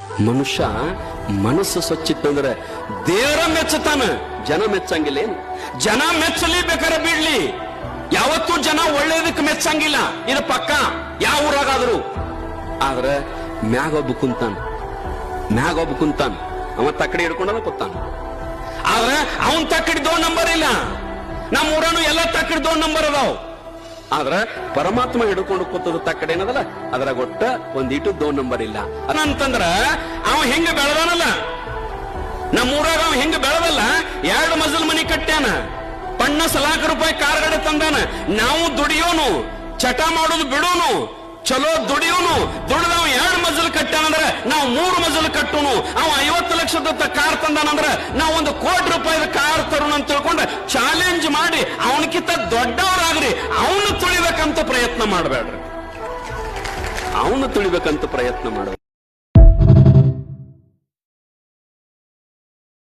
ಮನುಷ್ಯ ಮನಸ್ಸು ಸ್ವಚ್ಛಿತ್ತಂದ್ರೆ ದೇವರ ಮೆಚ್ಚತಾನ ಜನ ಮೆಚ್ಚಂಗಿಲ್ಲ ಏನು? ಜನ ಮೆಚ್ಚಲಿ ಬೇಕಾರೆ ಬಿಡ್ಲಿ. ಯಾವತ್ತೂ ಜನ ಒಳ್ಳೇದಕ್ಕೆ ಮೆಚ್ಚಂಗಿಲ್ಲ. ಇದು ಪಕ್ಕ. ಯಾವ ಊರಾಗಾದ್ರು. ಆದ್ರೆ ಮ್ಯಾಗ ಒಬ್ಬ ಕುಂತಾನ. ಮ್ಯಾಗ ಒಬ್ಬ ಕುಂತಾನ. ಅವ ತಕ್ಕಡಿ ಹಿಡ್ಕೊಂಡನ ಕೊತ್ತಾನ ಆದ್ರೆ ಅವನ್ ತಕ್ಕಡಿ ದೋ ನಂಬರ್ ಇಲ್ಲ. ನಮ್ಮ ಊರನು ಎಲ್ಲ ತಕ್ಕಡಿ ದೋ ನಂಬರ್ ಅದಾವ್. ಆದ್ರ ಪರಮಾತ್ಮ ಹಿಡ್ಕೊಂಡು ಕೂತದ ತಕ್ಕಡೆ ಏನದಲ್ಲ? ಅದರ ಗೊಟ್ಟ ಒಂದಿಟ್ಟು ದೋ ನಂಬರ್ ಇಲ್ಲ. ಅಂತಂದ್ರ ಅವ ಹೆಂಗ ಬೆಳೆದಾನಲ್ಲ? ನಮ್ಮ ಊರಾಗ ಅವ ಹೆಂಗ ಬೆಳದಲ್ಲ? ಎರಡು ಮಜಲ್ ಮನಿ ಕಟ್ಟ್ಯಾನ. ಪಣ್ಣ ಸಲಾಖ ರೂಪಾಯಿ ಕಾರ್ಗಡೆ ತಂದಾನ. ನಾವು ದುಡಿಯೋನು, ಚಟ ಮಾಡೋದು ಬಿಡೋನು, ಚಲೋ ದುಡಿಯೋನು, ದುಡಿದವ ಎರಡು ಮಜಲ್ ಕಟ್ಟಾನಂದ್ರ ನಾವು ಮೂರು ಮಜಲ್ ಕಟ್ಟೋನು. ಅವ ಐವತ್ತು ಲಕ್ಷದ ಕಾರ್ ತಂದಾನಂದ್ರ ನಾವು ಒಂದು ಕೋಟಿ ರೂಪಾಯಿ ಕಾರ್ ತರೋಣ ಅಂತ ತಿಳ್ಕೊಂಡು ಚಾಲೆಂಜ್ ಮಾಡಿ ಅವನಕ್ಕಿಂತ ದೊಡ್ಡವರಾಗ್ರಿ ಅವನು ತುಳಿಬೇಕಂತ ಪ್ರಯತ್ನ ಮಾಡಬೇಡ್ರಿ. ಅವನು ತುಳಿಬೇಕಂತ ಪ್ರಯತ್ನ ಮಾಡಬೇಡ